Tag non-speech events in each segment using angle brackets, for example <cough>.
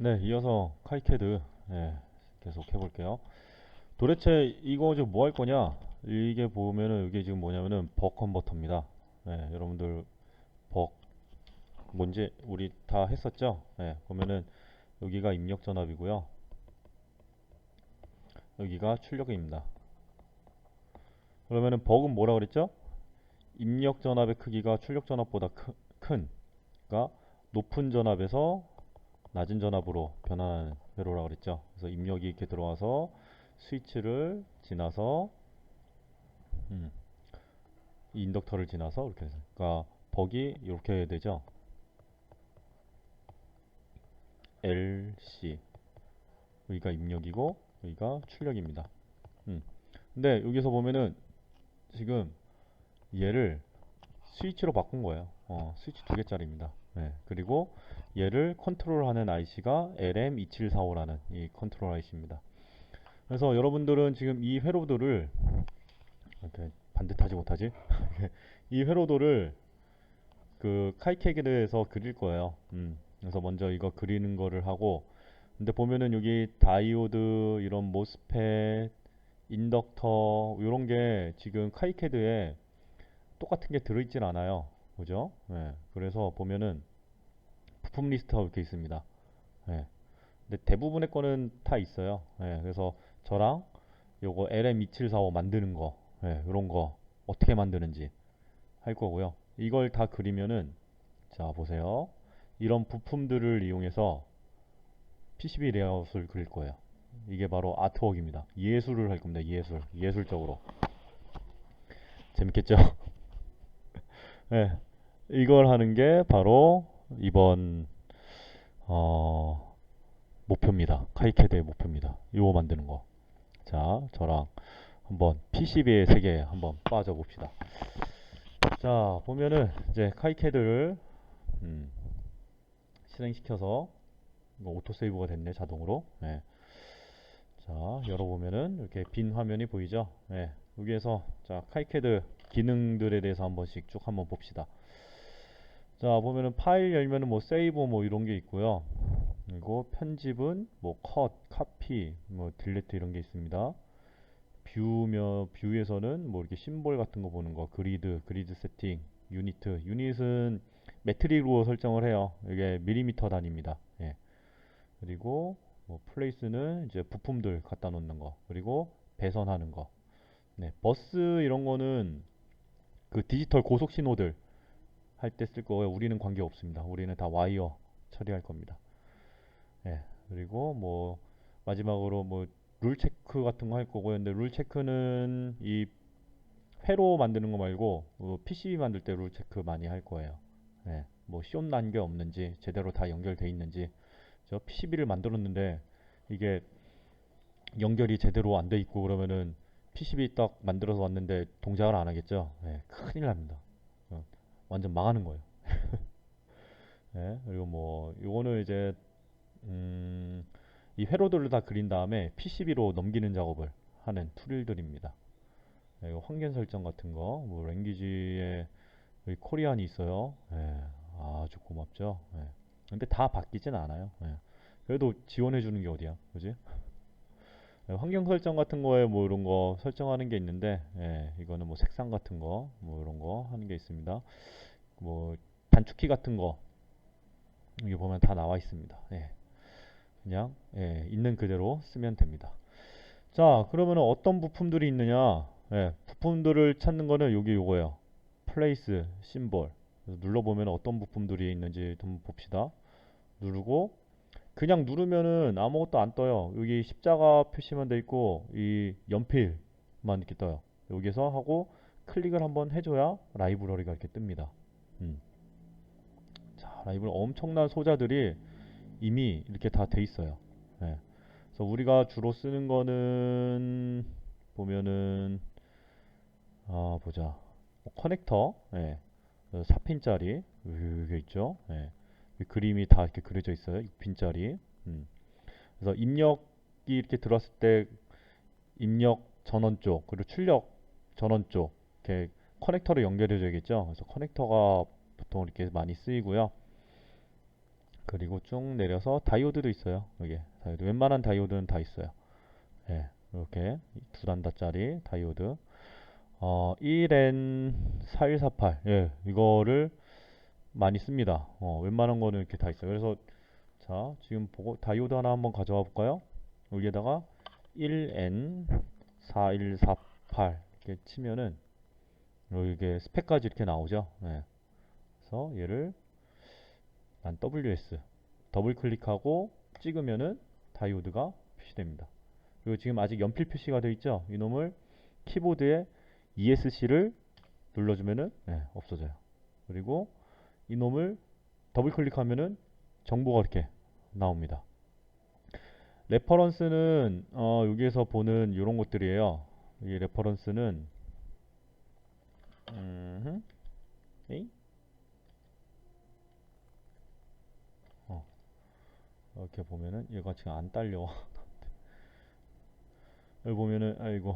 네, 이어서 카이캐드 예, 계속 해볼게요. 도대체 이거 지금 뭐 할 거냐? 이게 보면은 이게 지금 뭐냐면은 버 컨버터입니다. 예, 여러분들 버 뭔지 우리 다 했었죠? 예, 보면은 여기가 입력 전압이고요. 여기가 출력입니다. 그러면은 버은 뭐라 그랬죠? 입력 전압의 크기가 출력 전압보다 크, 큰, 그러니까 높은 전압에서 낮은 전압으로 변환하는 회로라고 그랬죠. 그래서 입력이 이렇게 들어와서 스위치를 지나서 음, 이 인덕터를 지나서 이렇게 해서 그러니까 벅이 이렇게 되죠. LC 여기가 입력이고 여기가 출력입니다. 음. 근데 여기서 보면은 지금 얘를 스위치로 바꾼 거예요. 어, 스위치 두 개짜리입니다. 네, 그리고 얘를 컨트롤하는 IC가 LM2745라는 이 컨트롤 IC입니다. 그래서 여러분들은 지금 이 회로도를 이렇게 반듯하지 못하지? <laughs> 이 회로도를 그 카이캐드에서 그릴 거예요. 음, 그래서 먼저 이거 그리는 거를 하고 근데 보면은 여기 다이오드 이런 모스펫 인덕터 이런 게 지금 카이캐드에 똑같은 게 들어있진 않아요. 그죠? 네, 그래서 보면은 부품 리스트가 이렇게 있습니다. 예. 근데 대부분의 거는 다 있어요. 예. 그래서 저랑 요거 LM2745 만드는 거, 예. 이런 거 어떻게 만드는지 할 거고요. 이걸 다 그리면은 자 보세요. 이런 부품들을 이용해서 PCB 레이아웃을 그릴 거예요. 이게 바로 아트웍입니다. 예술을 할 겁니다. 예술, 예술적으로 재밌겠죠? <laughs> 예. 이걸 하는 게 바로 이번 어, 목표입니다. 카이캐드의 목표입니다. 이거 만드는 거. 자, 저랑 한번 PCB의 세계에 한번 빠져 봅시다. 자, 보면은 이제 카이캐드를 음, 실행시켜서 오토세이브가 됐네 자동으로. 네. 자, 열어보면은 이렇게 빈 화면이 보이죠? 네. 여기에서 자 카이캐드 기능들에 대해서 한 번씩 쭉 한번 봅시다. 자 보면은 파일 열면은 뭐 세이브 뭐 이런 게 있고요. 그리고 편집은 뭐 컷, 카피, 뭐 딜레트 이런 게 있습니다. 뷰며 뷰에서는 뭐 이렇게 심볼 같은 거 보는 거, 그리드, 그리드 세팅, 유니트. 유닛은 메트릭으로 설정을 해요. 이게 밀리미터 단위입니다. 예. 그리고 뭐 플레이스는 이제 부품들 갖다 놓는 거. 그리고 배선하는 거. 네, 버스 이런 거는 그 디지털 고속 신호들 할 때 쓸 거예요. 우리는 관계 없습니다. 우리는 다 와이어 처리할 겁니다. 예. 그리고 뭐 마지막으로 뭐 룰 체크 같은 거 할 거고요. 근데 룰 체크는 이 회로 만드는 거 말고 어, PCB 만들 때 룰 체크 많이 할 거예요. 예. 뭐 시온 난 게 없는지 제대로 다 연결돼 있는지 저 PCB를 만들었는데 이게 연결이 제대로 안 돼 있고 그러면은 PCB 딱 만들어서 왔는데 동작을 안 하겠죠. 예, 큰일 납니다. 어, 완전 망하는 거예요. <laughs> 예, 그리고 뭐 요거는 이제 음, 이 회로들을 다 그린 다음에 PCB로 넘기는 작업을 하는 툴들입니다. 예, 이거 환경 설정 같은 거, 뭐 랭귀지에 코리안이 있어요. 예, 아주 고맙죠. 예. 근데 다 바뀌진 않아요. 예. 그래도 지원해 주는 게 어디야, 그지? 예, 환경 설정 같은 거에 뭐 이런 거 설정하는 게 있는데, 예, 이거는 뭐 색상 같은 거, 뭐 이런 거 하는 게 있습니다. 뭐 단축키 같은 거 여기 보면 다 나와 있습니다. 예, 그냥 예, 있는 그대로 쓰면 됩니다. 자, 그러면 어떤 부품들이 있느냐? 예, 부품들을 찾는 거는 여기 요거예요. 플레이스 심볼. 눌러보면 어떤 부품들이 있는지 한번 봅시다. 누르고 그냥 누르면은 아무것도 안 떠요. 여기 십자가 표시만 돼 있고 이 연필만 이렇게 떠요. 여기서 하고 클릭을 한번 해줘야 라이브러리가 이렇게 뜹니다. 음. 자, 라이브러리 엄청난 소자들이 이미 이렇게 다 돼 있어요. 예. 그래서 우리가 주로 쓰는 거는 보면은 아 보자 뭐 커넥터 예. 4핀짜리 여기 있죠. 예. 이 그림이 다 이렇게 그려져 있어요. 6핀짜리. 음. 그래서 입력이 이렇게 들어왔을 때 입력 전원 쪽 그리고 출력 전원 쪽 이렇게 커넥터로 연결해 줘야겠죠. 그래서 커넥터가 보통 이렇게 많이 쓰이고요. 그리고 쭉 내려서 다이오드도 있어요. 여기 다이오드. 웬만한 다이오드는 다 있어요. 예, 이렇게 두 단다짜리 다이오드. 어, 1N4148. 예, 이거를 많이 씁니다. 어, 웬만한 거는 이렇게 다 있어요. 그래서 자, 지금 보고 다이오드 하나 한번 가져와 볼까요? 여기에다가 1N4148 이렇게 치면은 이게 스펙까지 이렇게 나오죠. 네. 그래서 얘를 난 WS 더블 클릭하고 찍으면은 다이오드가 표시됩니다. 그리고 지금 아직 연필 표시가 되어 있죠. 이놈을 키보드에 ESC를 눌러주면은 네, 없어져요. 그리고 이놈을 더블 클릭하면은 정보가 이렇게 나옵니다. 레퍼런스는 어, 여기에서 보는 이런 것들이에요. 이 레퍼런스는 음? 어, 이렇게 보면은 얘가 지금 안 딸려. <laughs> 여기 보면은 아이고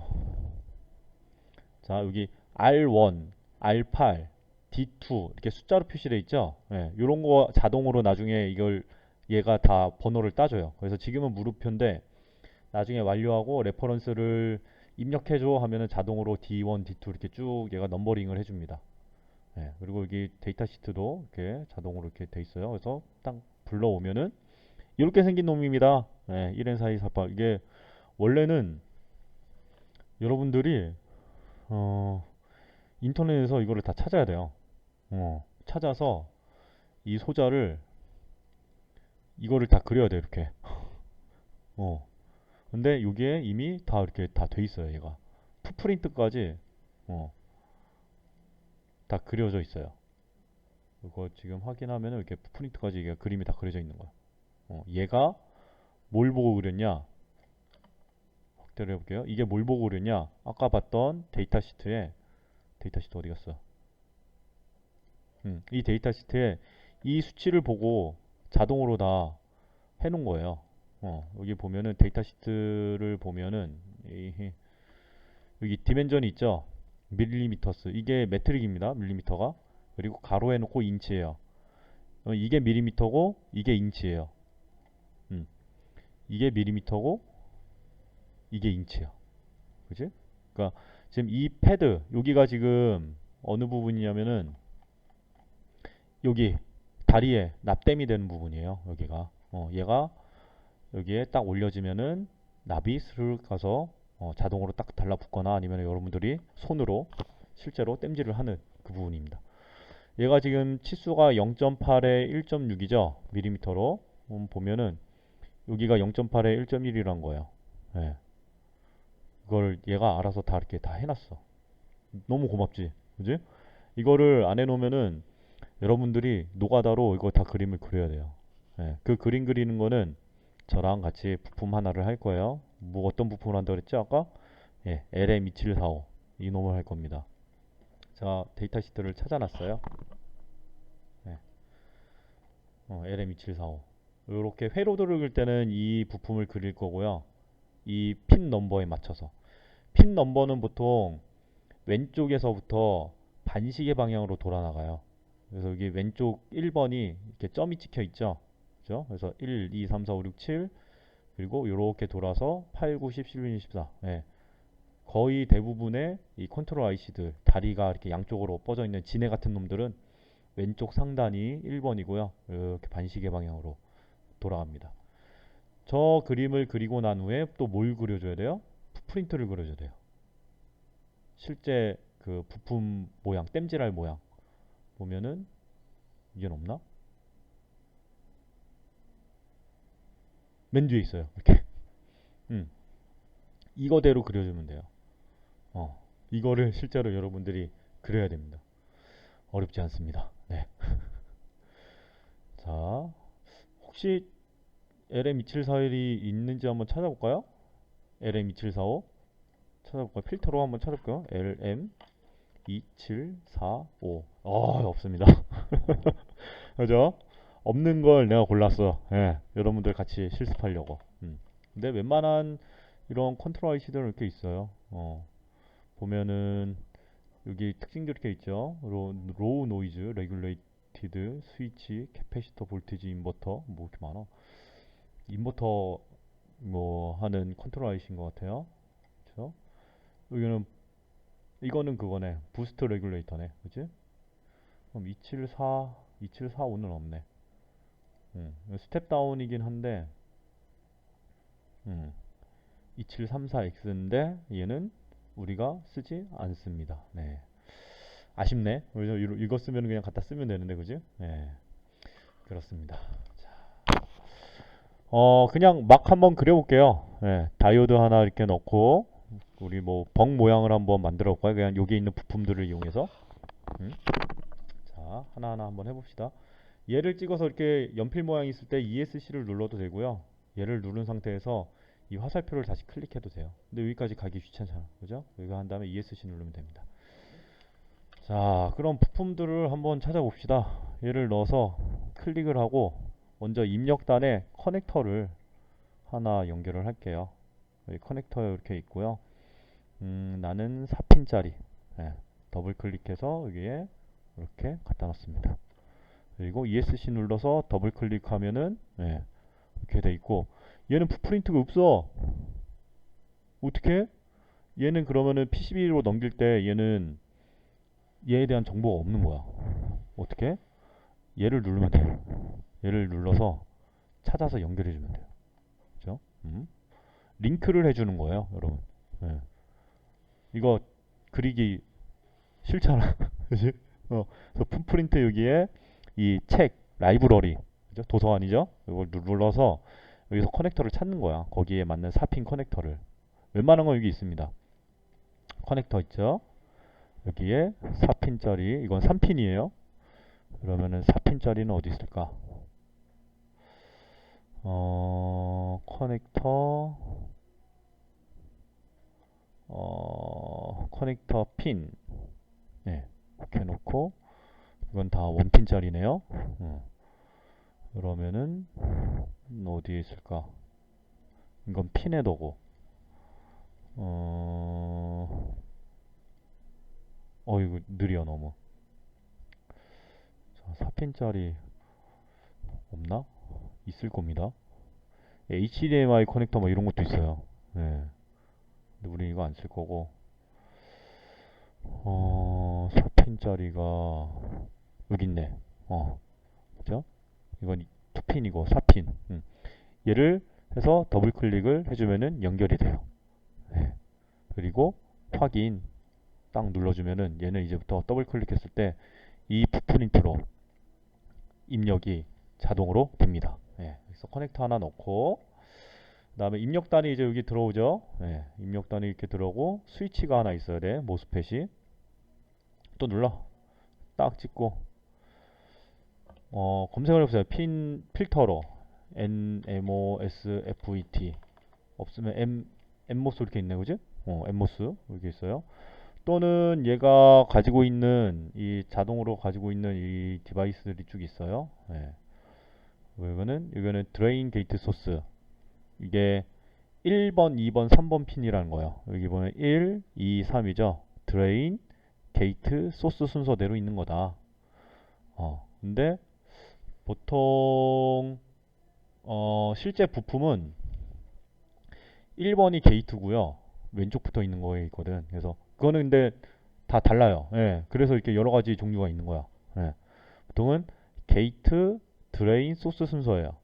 자 여기 R1, R8, D2 이렇게 숫자로 표시되어 있죠. 예, 이런 거 자동으로 나중에 이걸 얘가 다 번호를 따줘요. 그래서 지금은 무릎표인데 나중에 완료하고 레퍼런스를 입력해줘 하면은 자동으로 D1, D2 이렇게 쭉 얘가 넘버링을 해줍니다. 예, 그리고 여기 데이터 시트도 이렇게 자동으로 이렇게 돼 있어요. 그래서 딱 불러오면은 이렇게 생긴 놈입니다. 예, 1N4248 이게 원래는 여러분들이 어, 인터넷에서 이거를 다 찾아야 돼요. 어, 찾아서 이 소자를 이거를 다 그려야 돼 이렇게. <laughs> 어. 근데 여기에 이미 다 이렇게 다 돼 있어요 얘가. 푸프린트까지 어. 다 그려져 있어요. 이거 지금 확인하면 이렇게 푸프린트까지 이게 그림이 다 그려져 있는 거야. 어. 얘가 뭘 보고 그렸냐? 확대를 해볼게요. 이게 뭘 보고 그렸냐? 아까 봤던 데이터 시트에 데이터 시트 어디 갔어? 음, 이 데이터 시트에 이 수치를 보고 자동으로 다 해놓은 거예요. 어, 여기 보면은 데이터 시트를 보면은 이, 여기 디멘전이 있죠. 밀리미터스 이게 메트릭입니다. 밀리미터가 그리고 가로 해놓고 인치예요. 어, 이게 밀리미터고 이게 인치예요. 음, 이게 밀리미터고 이게 인치야. 그지? 그러니까 지금 이 패드 여기가 지금 어느 부분이냐면은 여기 다리에 납땜이 되는 부분이에요. 여기가 어, 얘가 여기에 딱 올려지면은 납이 스르르 가서 어, 자동으로 딱 달라붙거나 아니면 여러분들이 손으로 실제로 땜질을 하는 그 부분입니다. 얘가 지금 치수가 0.8에 1.6이죠. 밀리미터로 음, 보면은 여기가 0.8에 1.1이란 거예요. 예. 이걸 얘가 알아서 다 이렇게 다 해놨어. 너무 고맙지, 그지? 이거를 안 해놓으면은 여러분들이 노가다로 이거 다 그림을 그려야 돼요. 예, 그 그림 그리는 거는 저랑 같이 부품 하나를 할 거예요. 뭐 어떤 부품을 한다고 그랬죠? 아까? 예, LM2745 이놈을 할 겁니다. 자, 데이터 시트를 찾아놨어요. 예. 어, LM2745 이렇게 회로도를 그릴 때는 이 부품을 그릴 거고요. 이 핀 넘버에 맞춰서 핀 넘버는 보통 왼쪽에서부터 반시계 방향으로 돌아 나가요. 그래서 여기 왼쪽 1번이 이렇게 점이 찍혀 있죠. 그죠? 그래서 1, 2, 3, 4, 5, 6, 7 그리고 이렇게 돌아서 8, 9, 10, 11, 12, 14 예. 거의 대부분의 이 컨트롤 IC들 다리가 이렇게 양쪽으로 뻗어 있는 지네 같은 놈들은 왼쪽 상단이 1번이고요. 이렇게 반시계 방향으로 돌아갑니다. 저 그림을 그리고 난 후에 또 뭘 그려줘야 돼요? 프린트를 그려줘야 돼요. 실제 그 부품 모양, 땜질할 모양 보면은 이게 없나? 맨 뒤에 있어요. 이렇게. <laughs> 음. 이거대로 그려주면 돼요. 어. 이거를 실제로 여러분들이 그려야 됩니다. 어렵지 않습니다. 네. <laughs> 자, 혹시 LM2741이 있는지 한번 찾아볼까요? LM2745 찾아볼까요? 필터로 한번 찾아볼까요? LM2745 아 없습니다. <laughs> 그죠? 없는 걸 내가 골랐어. 예, 여러분들 같이 실습하려고. 음. 근데 웬만한 이런 컨트롤 IC들은 이렇게 있어요. 어. 보면은 여기 특징도 이렇게 있죠. 로, 로우 노이즈 레귤레이트 커넥티드 스위치 캐패시터 볼티지 인버터 뭐 이렇게 많아 인버터 뭐 하는 컨트롤 IC인 것 같아요 그렇죠 여기는 이거는 그거네 부스트 레귤레이터네 그지 그럼 274 2745는 없네 음, 스텝 다운이긴 한데 음, 2734X인데 얘는 우리가 쓰지 않습니다. 네. 아쉽네. 이거 쓰면 그냥 갖다 쓰면 되는데 그지? 네. 그렇습니다. 자. 어, 그냥 막 한번 그려볼게요. 네. 다이오드 하나 이렇게 넣고 우리 뭐 벙 모양을 한번 만들어 볼까요? 그냥 여기 있는 부품들을 이용해서. 음. 자, 하나하나 한번 해봅시다. 얘를 찍어서 이렇게 연필 모양이 있을 때 ESC를 눌러도 되고요. 얘를 누른 상태에서 이 화살표를 다시 클릭해도 돼요. 근데 여기까지 가기 귀찮잖아. 그죠? 여기 한 다음에 ESC 누르면 됩니다. 자, 그럼 부품들을 한번 찾아봅시다. 얘를 넣어서 클릭을 하고 먼저 입력단에 커넥터를 하나 연결을 할게요. 여기 커넥터 이렇게 있고요. 음, 나는 4핀짜리 더블 클릭해서 여기에 이렇게 갖다 놨습니다. 그리고 ESC 눌러서 더블 클릭하면은 예, 이렇게 돼 있고 얘는 풋프린트가 없어. 어떻게? 얘는 그러면은 PCB로 넘길 때 얘는 얘에 대한 정보가 없는 거야. 어떻게? 얘를 누르면 돼요. 얘를 눌러서 찾아서 연결해 주면 돼요. 그죠? 음? 링크를 해주는 거예요, 여러분. 예. 이거 그리기 싫잖아. <laughs> 그지? 어, 그래서 풋프린트 여기에 이 책, 라이브러리, 그죠? 도서관이죠? 이걸 누- 눌러서 여기서 커넥터를 찾는 거야. 거기에 맞는 4핀 커넥터를. 웬만한 건 여기 있습니다. 커넥터 있죠? 여기에 4핀짜리, 이건 3핀이에요. 그러면은 4핀짜리는 어디 있을까? 어, 커넥터, 어, 커넥터 핀. 네, 이렇게 해놓고, 이건 다 원핀짜리네요. 어. 그러면은, 음, 어디에 있을까? 이건 핀헤더고, 어, 어, 이거 느려 너무. 자, 4핀짜리 없나? 있을 겁니다. HDMI 커넥터 뭐 이런 것도 있어요. 네. 근데 우리 이거 안 쓸 거고, 어, 4핀짜리가 여기 있네. 어, 그죠? 이건 2핀이고 4핀. 음. 얘를 해서 더블 클릭을 해주면은 연결이 돼요. 네. 그리고 확인 딱 눌러주면은 얘는 이제부터 더블 클릭했을 때이 풋프린트로 입력이 자동으로 됩니다. 예, 그래서 커넥터 하나 넣고 그 다음에 입력단이 이제 여기 들어오죠. 예, 입력단이 이렇게 들어오고 스위치가 하나 있어야 돼. 모스펫이 또 눌러 딱 찍고 어, 검색을 해보세요. 핀 필터로 NMOSFET 없으면 M 엠모스 이렇게 있네, 그지? 어, 엠모스 여기 있어요. 또는 얘가 가지고 있는 이 자동으로 가지고 있는 이 디바이스들이 쭉 있어요. 예. 이거는 이거는 드레인 게이트 소스. 이게 1번, 2번, 3번 핀이라는 거예요. 여기 보면 1, 2, 3이죠. 드레인, 게이트, 소스 순서대로 있는 거다. 어, 근데 보통 어, 실제 부품은 1번이 게이트고요. 왼쪽 붙어 있는 거에 있거든. 그래서 그거는 근데 다 달라요. 예. 그래서 이렇게 여러 가지 종류가 있는 거야. 예. 보통은 게이트, 드레인, 소스 순서예요.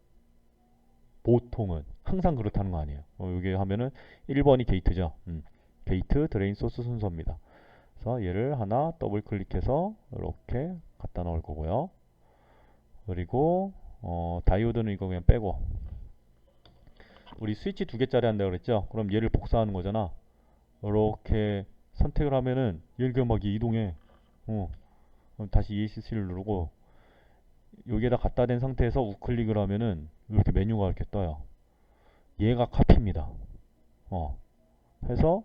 보통은 항상 그렇다는 거 아니에요. 어, 여기 하면은 1번이 게이트죠. 음. 게이트, 드레인, 소스 순서입니다. 그래서 얘를 하나 더블 클릭해서 이렇게 갖다 놓을 거고요. 그리고 어, 다이오드는 이거 그냥 빼고 우리 스위치 두 개짜리 한다고 그랬죠? 그럼 얘를 복사하는 거잖아. 이렇게 선택을 하면은 얘가 막 이동해. 어. 다시 ESC를 누르고 여기에다 갖다 댄 상태에서 우클릭을 하면은 이렇게 메뉴가 이렇게 떠요. 얘가 카피입니다. 어. 해서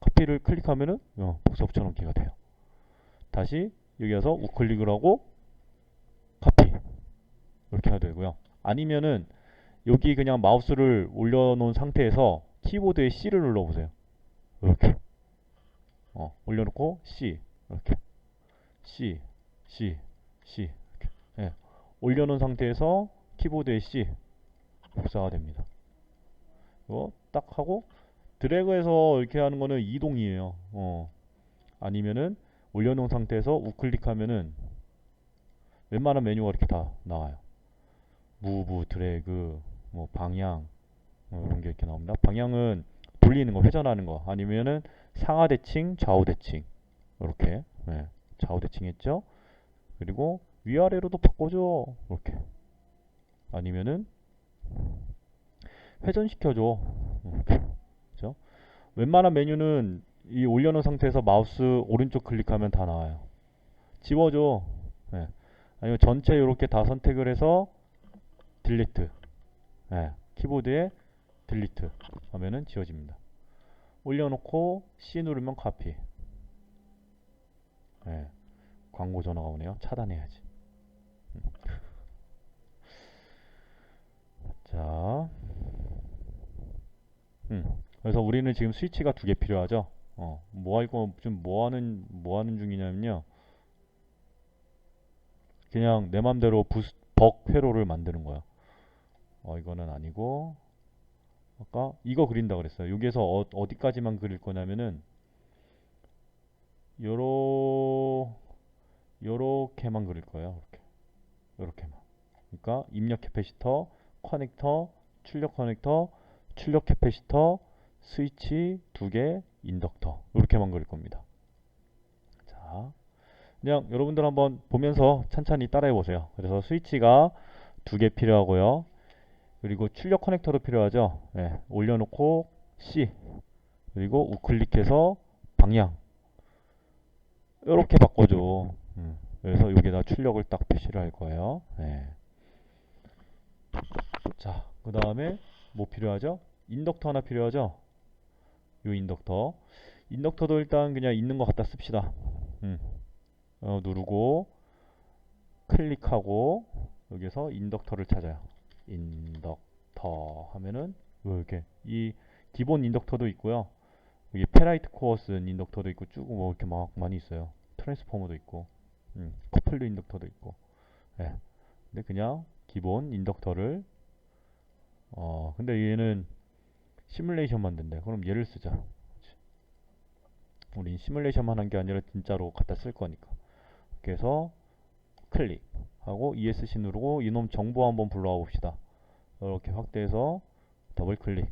카피를 클릭하면은 어, 복사 붙여넣 기가 돼요. 다시 여기 와서 우클릭을 하고 카피 이렇게 해야 되고요. 아니면은 여기 그냥 마우스를 올려놓은 상태에서 키보드에 C를 눌러보세요. 이렇게 어, 올려놓고 C 이렇게 C C C 이렇게. 예. 올려놓은 상태에서 키보드에 C 복사가 됩니다. 이거 딱 하고 드래그해서 이렇게 하는 거는 이동이에요. 어. 아니면은 올려놓은 상태에서 우클릭하면은 웬만한 메뉴가 이렇게 다 나와요. 무브, 드래그, 뭐 방향 뭐 이런 게 이렇게 나옵니다. 방향은 돌리는 거, 회전하는 거 아니면은 상하 대칭, 좌우 대칭 이렇게 네, 좌우 대칭했죠. 그리고 위아래로도 바꿔줘 이렇게 아니면은 회전시켜줘 이렇게? 웬만한 메뉴는 이 올려놓은 상태에서 마우스 오른쪽 클릭하면 다 나와요. 지워줘. 네. 아니면 전체 이렇게 다 선택을 해서 딜리트. 네. 키보드에 딜리트 하면은 지워집니다. 올려놓고 C 누르면 카피. 네. 광고 전화가 오네요. 차단해야지. 음. 자, 음. 그래서 우리는 지금 스위치가 두 개 필요하죠. 어, 뭐 이거 지금 뭐 하는 뭐 하는 중이냐면요. 그냥 내 맘대로 부스, 벅 회로를 만드는 거야. 어, 이거는 아니고 아까 이거 그린다 그랬어요. 여기에서 어, 어디까지만 그릴 거냐면은 요러 요렇게만 그릴 거예요. 이렇게. 요렇게만. 그러니까 입력 캐패시터, 커넥터, 출력 커넥터, 출력 캐패시터, 스위치 두 개, 인덕터 이렇게만 그릴 겁니다. 자, 그냥 여러분들 한번 보면서 찬찬히 따라해 보세요. 그래서 스위치가 두 개 필요하고요. 그리고 출력 커넥터도 필요하죠. 네, 올려놓고 C 그리고 우클릭해서 방향 이렇게 바꿔줘. 음, 그래서 여기다 출력을 딱 표시를 할 거예요. 네. 자, 그 다음에 뭐 필요하죠? 인덕터 하나 필요하죠? 요 인덕터. 인덕터도 일단 그냥 있는 것 갖다 씁시다. 음. 어, 누르고 클릭하고 여기서 인덕터를 찾아요. 인덕터 하면은 이렇게 이 기본 인덕터도 있고요. 여기 페라이트 코어 쓴 인덕터도 있고 쭉 뭐 이렇게 막 많이 있어요. 트랜스포머도 있고, 음, 커플드 인덕터도 있고. 예. 근데 그냥 기본 인덕터를 어 근데 얘는 시뮬레이션 만든대. 그럼 얘를 쓰자. 우린 시뮬레이션만 한 게 아니라 진짜로 갖다 쓸 거니까. 그래서 클릭하고 ESC 누르고 이놈 정보 한번 불러와 봅시다. 이렇게 확대해서 더블 클릭.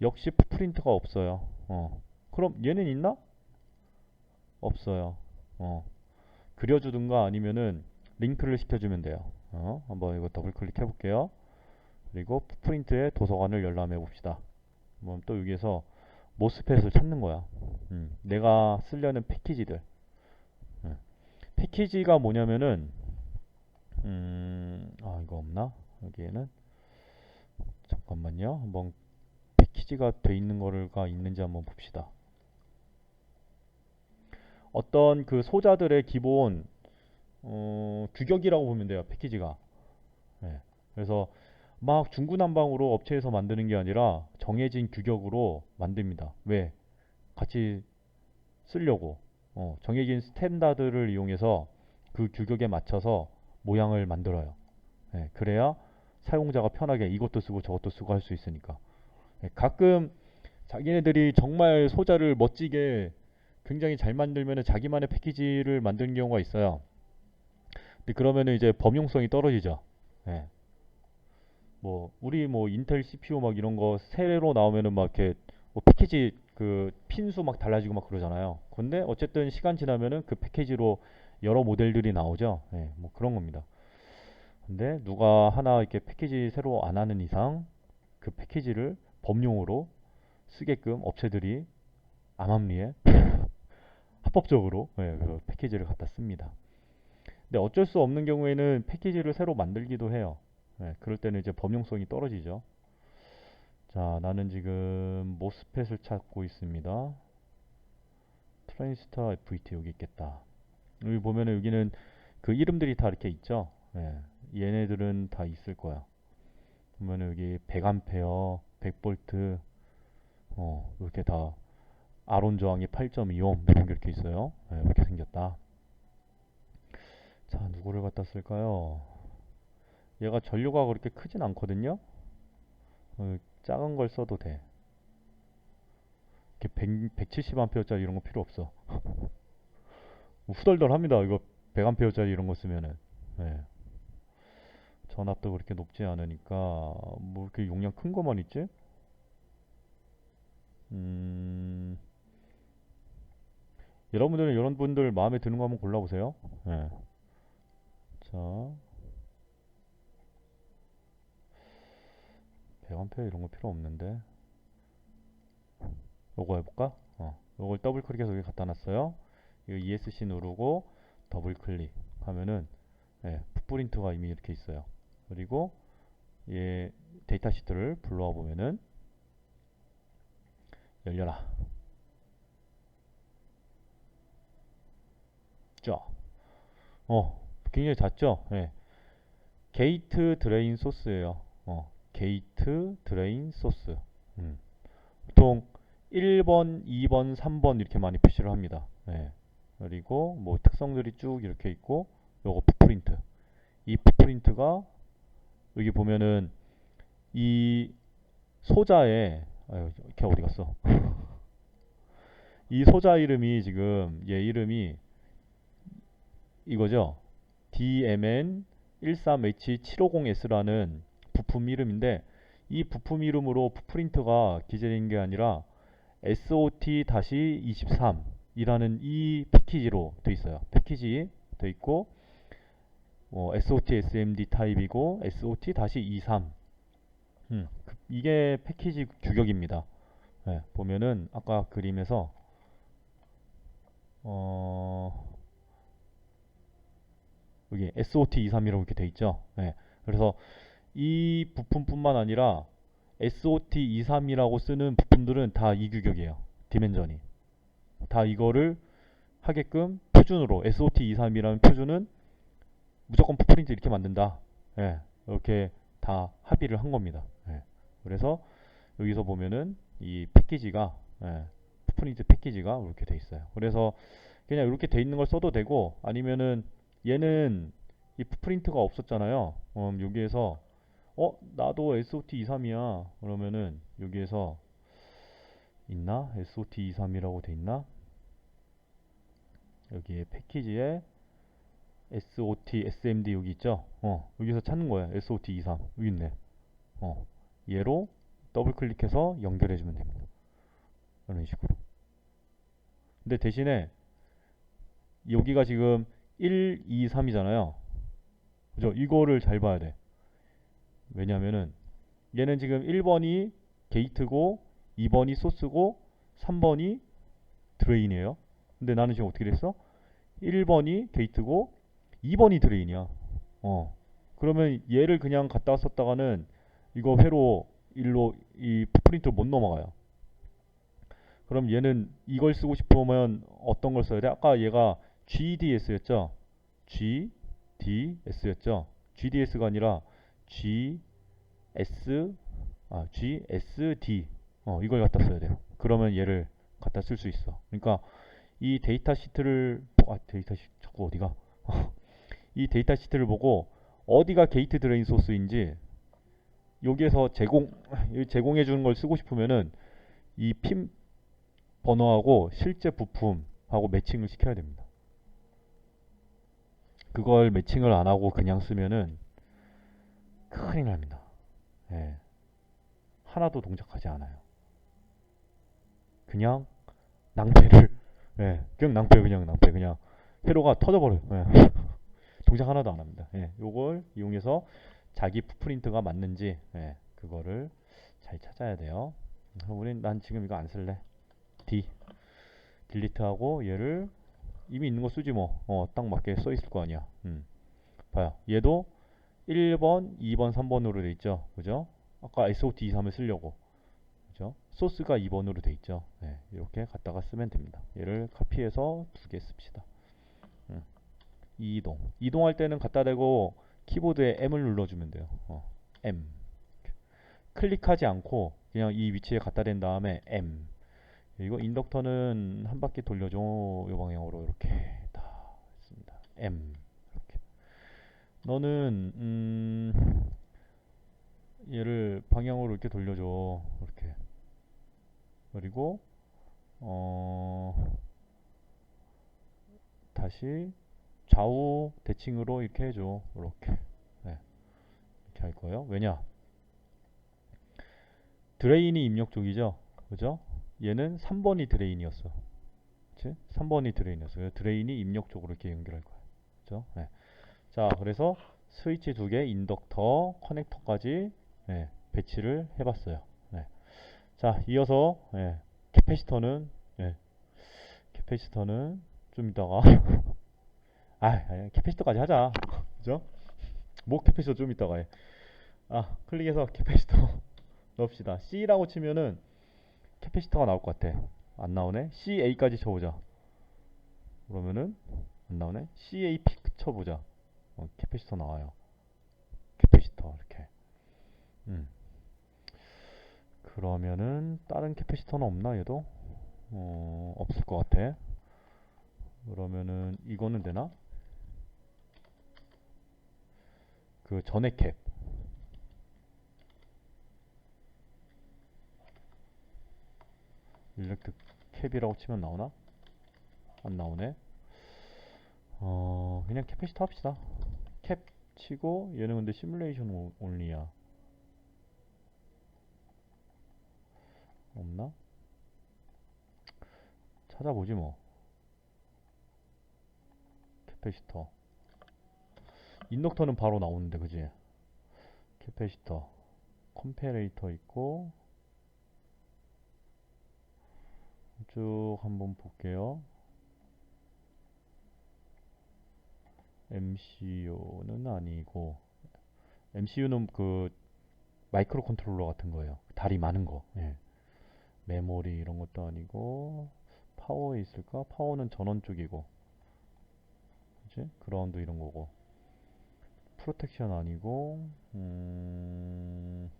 역시 풋프린트가 없어요. 어. 그럼 얘는 있나? 없어요. 어. 그려주든가 아니면은 링크를 시켜주면 돼요. 어. 한번 이거 더블 클릭해 볼게요. 그리고 풋프린트의 도서관을 열람해 봅시다. 그럼 또 여기에서 모스펫을 찾는 거야. 음, 내가 쓰려는 패키지들. 음, 패키지가 뭐냐면은 음, 아 이거 없나? 여기에는 잠깐만요. 한번 패키지가 돼 있는 거가 있는지 한번 봅시다. 어떤 그 소자들의 기본 어, 규격이라고 보면 돼요. 패키지가. 네. 그래서 막 중구난방으로 업체에서 만드는 게 아니라 정해진 규격으로 만듭니다. 왜? 같이 쓰려고. 어, 정해진 스탠다드를 이용해서 그 규격에 맞춰서 모양을 만들어요. 예, 그래야 사용자가 편하게 이것도 쓰고 저것도 쓰고 할 수 있으니까. 예, 가끔 자기네들이 정말 소자를 멋지게 굉장히 잘 만들면 자기만의 패키지를 만드는 경우가 있어요. 근데 그러면은 이제 범용성이 떨어지죠. 예. 뭐 우리 뭐 인텔 CPU 막 이런 거 새로 나오면은 막 이렇게 뭐 패키지 그 핀수 막 달라지고 막 그러잖아요. 근데 어쨌든 시간 지나면은 그 패키지로 여러 모델들이 나오죠. 예, 뭐 그런 겁니다. 근데 누가 하나 이렇게 패키지 새로 안 하는 이상 그 패키지를 범용으로 쓰게끔 업체들이 암암리에 <laughs> 합법적으로 예, 그 패키지를 갖다 씁니다. 근데 어쩔 수 없는 경우에는 패키지를 새로 만들기도 해요. 예, 그럴 때는 이제 범용성이 떨어지죠. 자, 나는 지금 모스펫을 찾고 있습니다. 트랜스터 FET 여기 있겠다. 여기 보면은 여기는 그 이름들이 다 이렇게 있죠. 예, 얘네들은 다 있을 거야. 보면은 여기 100A, 100V, 어, 이렇게 다 아론 저항이 8.25 이런 게 이렇게 있어요. 예, 이렇게 생겼다. 자, 누구를 갖다 쓸까요? 얘가 전류가 그렇게 크진 않거든요. 어, 작은 걸 써도 돼. 이렇게 100, 170A짜리 이런 거 필요 없어. <laughs> 후덜덜합니다. 이거 100A짜리 이런 거 쓰면은. 예. 전압도 그렇게 높지 않으니까 뭐 이렇게 용량 큰 거만 있지? 음, 여러분들은 이런 분들 마음에 드는 거 한번 골라보세요. 예. 자, 100A 이런 거 필요 없는데. 요거 해볼까? 어, 요걸 더블 클릭해서 여기 갖다 놨어요. 이거 ESC 누르고 더블 클릭 하면은 예, 풋프린트가 이미 이렇게 있어요. 그리고 얘 데이터 시트를 불러와 보면은 열려라. 죠. 어, 굉장히 작죠? 예. 게이트 드레인 소스예요. 어, 게이트 드레인 소스. 음. 보통 1번, 2번, 3번 이렇게 많이 표시를 합니다. 예. 그리고 뭐 특성들이 쭉 이렇게 있고 요거 풋프린트. 이 풋프린트가 여기 보면은 이 소자에 아유, 걔 어디 갔어? <laughs> 이 소자 이름이 지금 얘 이름이 이거죠. DMN13H750S라는 부품 이름인데 이 부품 이름으로 풋프린트가 기재된 게 아니라 SOT-23이라는 이 패키지로 돼 있어요. 패키지 돼 있고 뭐 SOT SMD 타입이고 SOT-23 음, 그- 이게 패키지 규격입니다. 예, 보면은 아까 그림에서 어 여기 SOT23이라고 이렇게 돼 있죠. 예, 그래서 이 부품뿐만 아니라 SOT23이라고 쓰는 부품들은 다 이 규격이에요. 디멘전이 다 이거를 하게끔 표준으로 SOT23이라는 표준은 무조건 풋프린트 이렇게 만든다. 예, 이렇게 다 합의를 한 겁니다. 예, 그래서 여기서 보면은 이 패키지가 예, 풋프린트 패키지가 이렇게 돼 있어요. 그래서 그냥 이렇게 돼 있는 걸 써도 되고 아니면은 얘는 이 풋프린트가 없었잖아요. 음, 여기에서 어 나도 SOT23이야. 그러면은 여기에서 있나? SOT23이라고 돼 있나? 여기에 패키지에 SOT, SMD 여기 있죠? 어, 여기서 찾는 거야. SOT23. 여기 있네. 어, 얘로 더블 클릭해서 연결해 주면 됩니다. 이런 식으로. 근데 대신에 여기가 지금 1, 2, 3이잖아요. 그죠? 이거를 잘 봐야 돼. 왜냐면은 얘는 지금 1번이 게이트고 2번이 소스고 3번이 드레인이에요. 근데 나는 지금 어떻게 됐어? 1번이 게이트고 2번이 드레인이야. 어. 그러면 얘를 그냥 갖다 썼다가는 이거 회로 일로 이 프린트를 못 넘어가요. 그럼 얘는 이걸 쓰고 싶으면 어떤 걸 써야 돼? 아까 얘가 GDS였죠? GDS였죠? GDS가 아니라 GS 아 GSD 어 이걸 갖다 써야 돼요. 그러면 얘를 갖다 쓸 수 있어. 그러니까 이 데이터 시트를 보- 아 데이터 시 자꾸 어디가 <laughs> 이 데이터 시트를 보고 어디가 게이트 드레인 소스인지 여기에서 제공 제공해 주는 걸 쓰고 싶으면은 이 핀 번호하고 실제 부품하고 매칭을 시켜야 됩니다. 그걸 매칭을 안 하고 그냥 쓰면은 큰일 납니다. 예. 하나도 동작하지 않아요. 그냥 낭패를 예, 그냥 낭패 그냥 낭패 그냥 회로가 터져버려요. 예. <laughs> 동작 하나도 안 합니다. 예, 요걸 이용해서 자기 풋프린트가 맞는지 예, 그거를 잘 찾아야 돼요. 우린 난 지금 이거 안 쓸래. D 딜리트하고 얘를 이미 있는 거 쓰지 뭐. 어, 딱 맞게 써 있을 거 아니야. 음. 봐요. 얘도 1번, 2번, 3번으로 돼 있죠. 그죠? 아까 SOT23을 쓰려고. 그죠? 소스가 2번으로 돼 있죠. 네, 이렇게 갖다가 쓰면 됩니다. 얘를 카피해서 두 개 씁시다. 음. 이동. 이동할 때는 갖다 대고 키보드에 M을 눌러주면 돼요. 어, M. 클릭하지 않고 그냥 이 위치에 갖다 댄 다음에 M. 그리고 인덕터는 한 바퀴 돌려줘. 이 방향으로 이렇게 다 했습니다. M. 너는 음, 얘를 방향으로 이렇게 돌려줘. 이렇게. 그리고 어, 다시 좌우 대칭으로 이렇게 해줘. 이렇게. 네. 이렇게 할 거예요. 왜냐? 드레인이 입력 쪽이죠. 그죠? 얘는 3번이 드레인이었어. 그치? 3번이 드레인이었어요. 드레인이 입력 쪽으로 이렇게 연결할 거야. 그죠? 네. 자, 그래서 스위치 두 개, 인덕터, 커넥터까지 네, 배치를 해봤어요. 네. 자, 이어서 네, 캐패시터는 네, 캐패시터는 좀 이따가 <laughs> 아, 아니, 캐패시터까지 하자. <laughs> 그죠? 뭐 캐패시터 좀 이따가 해. 아, 클릭해서 캐패시터 <laughs> 넣읍시다. C라고 치면은 캐패시터가 나올 것 같아. 안 나오네. CA까지 쳐보자. 그러면은 안 나오네. CA 피크 쳐보자. 어, 캐패시터 나와요. 캐패시터 이렇게. 음. 그러면은 다른 캐패시터는 없나 얘도? 어, 없을 것 같아. 그러면은 이거는 되나? 그 전액 캡. 일렉트 캡이라고 치면 나오나? 안 나오네. 어, 그냥 캐패시터 합시다. 캡 치고 얘는 근데 시뮬레이션 오- 온리야. 없나? 찾아보지 뭐. 캐패시터. 인덕터는 바로 나오는데, 그지? 캐패시터. 컴페레이터 있고, 쭉 한번 볼게요. MCU는 아니고, MCU는 그 마이크로 컨트롤러 같은 거예요. 다리 많은 거. 예. 메모리 이런 것도 아니고, 파워에 있을까? 파워는 전원 쪽이고, 그치? 그라운드 이런 거고. 프로텍션 아니고, 음,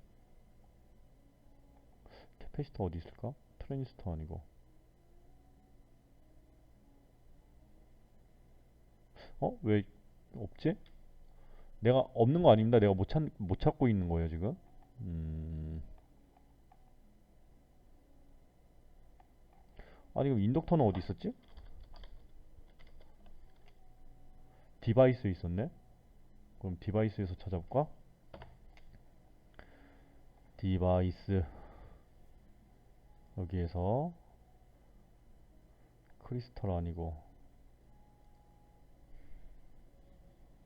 캐패시터 어디 있을까? 트랜지스터 아니고. 어? 왜 없지? 내가 없는 거 아닙니다. 내가 못 찾, 못 찾고 있는 거예요, 지금. 음, 아니, 그럼 인덕터는 어디 있었지? 디바이스에 있었네? 그럼 디바이스에서 찾아볼까? 디바이스. 여기에서 크리스탈 아니고,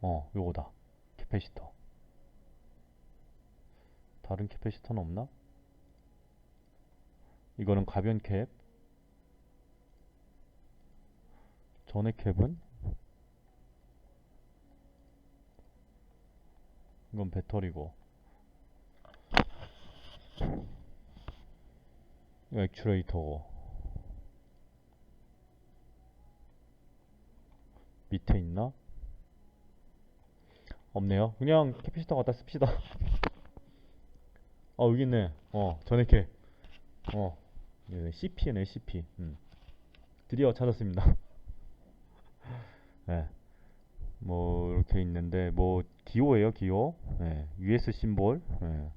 어, 요거다. 캐패시터. 다른 캐패시터는 없나? 이거는 가변 캡. 전액 캡은? 이건 배터리고. 이거 액추레이터고. 밑에 있나? 없네요. 그냥 캐피시터 갖다 씁시다. <laughs> 어, 여기 있네. 어, 전액 캡. 어, 예, CP네, CP. 음. 드디어 찾았습니다. 네. <laughs> 뭐 이렇게 있는데 뭐 기호예요 기호 예, US 심볼 예.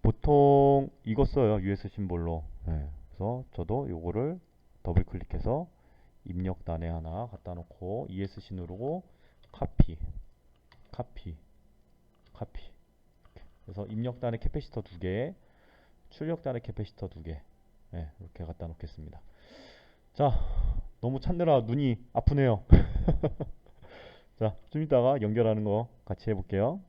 보통 이거 써요 US 심볼로 예. 그래서 저도 요거를 더블 클릭해서 입력단에 하나 갖다 놓고 ESC 누르고 카피 카피. 카피. 그래서 입력단에 캐패시터 두개 출력단에 캐패시터 두개. 예, 이렇게 갖다 놓겠습니다. 자 너무 찾느라 눈이 아프네요. <laughs> 자, 좀 이따가 연결하는 거 같이 해볼게요.